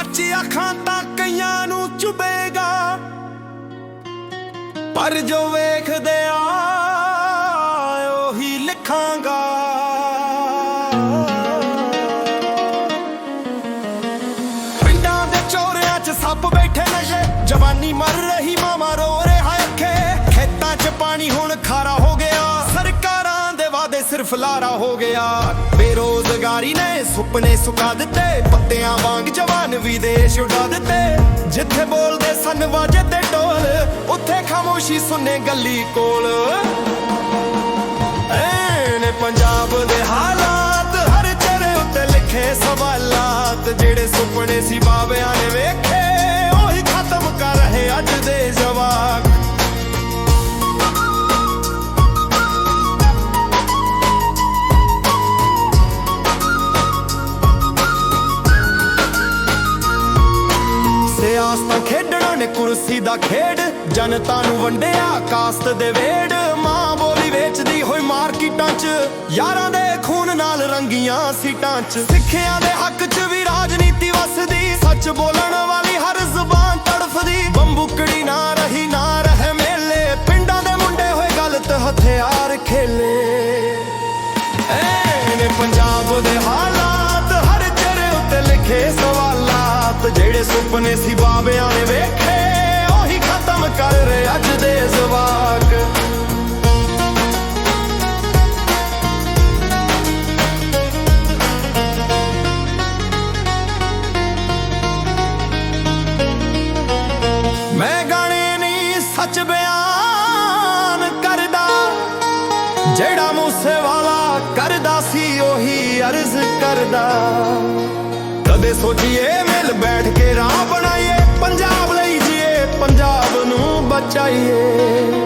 ਸੱਚ ਅੱਖਾਂ ਤਾਂ ਕਈਆਂ ਨੂੰ ਚੁਬੇਗਾ। ਪਰ ਜੋ ਵੇਖਦੇ ਆ, ਉਹੀ ਲਿਖਾਂਗਾ। ਪਿੰਡਾਂ ਦੇ ਚੋਰਿਆਂ 'ਚ ਸੱਪ ਬੈਠੇ ਨਸ਼ੇ, ਜਵਾਨੀ ਮਰ ਰਹੀ ਸਰਕਾਰਾਂ ਸਿਰਫ ਲਾਰਾ ਹੋ ਗਿਆ। ਬੇਰੋਜ਼ਗਾਰੀ ਨੇ ਸੁਪਨੇ ਸੁਕਾ ਦਿੱਤੇ। ਪੱਤਿਆਂ ਵਾਂਗ ਜਵਾਨ ਵਿਦੇਸ਼ ਉਡਾ ਦਿੱਤੇ। ਜਿੱਥੇ ਬੋਲਦੇ ਸਨ ਵਾਜੇ ਤੇ ਢੋਲ, ਉੱਥੇ ਖਾਮੋਸ਼ੀ ਸੁਨੇ ਗੱਲੀ ਕੋਲ। ਐ ਪੰਜਾਬ ਦੇ ਹਾਲਾਤ, ਹਰ ਚਿਹਰੇ ਉੱਤੇ ਲਿਖੇ ਸਵਾਲਾਤ ਜਿਹੜੇ ਸੁਪਨੇ ਸੀ ਬਾਬਿਆਂ ਨੇ ਵੇਖੇ। ਸਿਆਸਤਾਂ ਖੇਡਣਾ ਨੇ ਕੁਰਸੀ ਦਾ ਖੇਡ। ਜਨਤਾ ਨੂੰ ਵੰਡਿਆ ਕਾਸਤ ਦੇ ਵੇੜ। ਮਾਂ ਬੋਲੀ ਵੇਚਦੀ ਹੋਈ ਮਾਰਕੀਟਾਂ 'ਚ। ਯਾਰਾਂ ਦੇ ਖੂਨ ਨਾਲ ਰੰਗੀਆਂ ਸੀਟਾਂ 'ਚ। ਸਿੱਖਿਆ ਦੇ ਹੱਕ 'ਚ ਵੀ ਰਾਜਨੀਤੀ ਵਸਦੀ। ਸੱਚ ਬੋਲਣ ਵਾਲੀ ਹਰ ਜ਼ੁਬਾਨ ਤੜਫਦੀ। ਬੰਬੂਕੜੀ ਨਾ ਰਹੀ, ਨਾ ਰਹੇ ਮੇਲੇ। ਪਿੰਡਾਂ ਦੇ ਮੁੰਡੇ ਹੋਏ ਗਲਤ ਹਥਿਆਰ ਖੇਲੇ। ਐ ਜਿਹੜੇ ਸੁਪਨੇ ਸੀ ਬਾਬਿਆਂ ਨੇ ਵੇਖੇ, ਉਹੀ ਖਤਮ ਕਰ ਰਹੇ ਅੱਜ ਦੇ ਜਵਾਕ। ਮੈਂ ਗਾਣੇ ਨਹੀਂ ਸੱਚ ਬਿਆਨ ਕਰਦਾ, ਜਿਹੜਾ ਮੂਸੇ ਵਾਲਾ ਕਰਦਾ ਸੀ ਉਹੀ ਅਰਜ਼ ਕਰਦਾ। ਕਦੇ ਸੋਚੀਏ ਮਿਲ ਬੈਠ चाहिए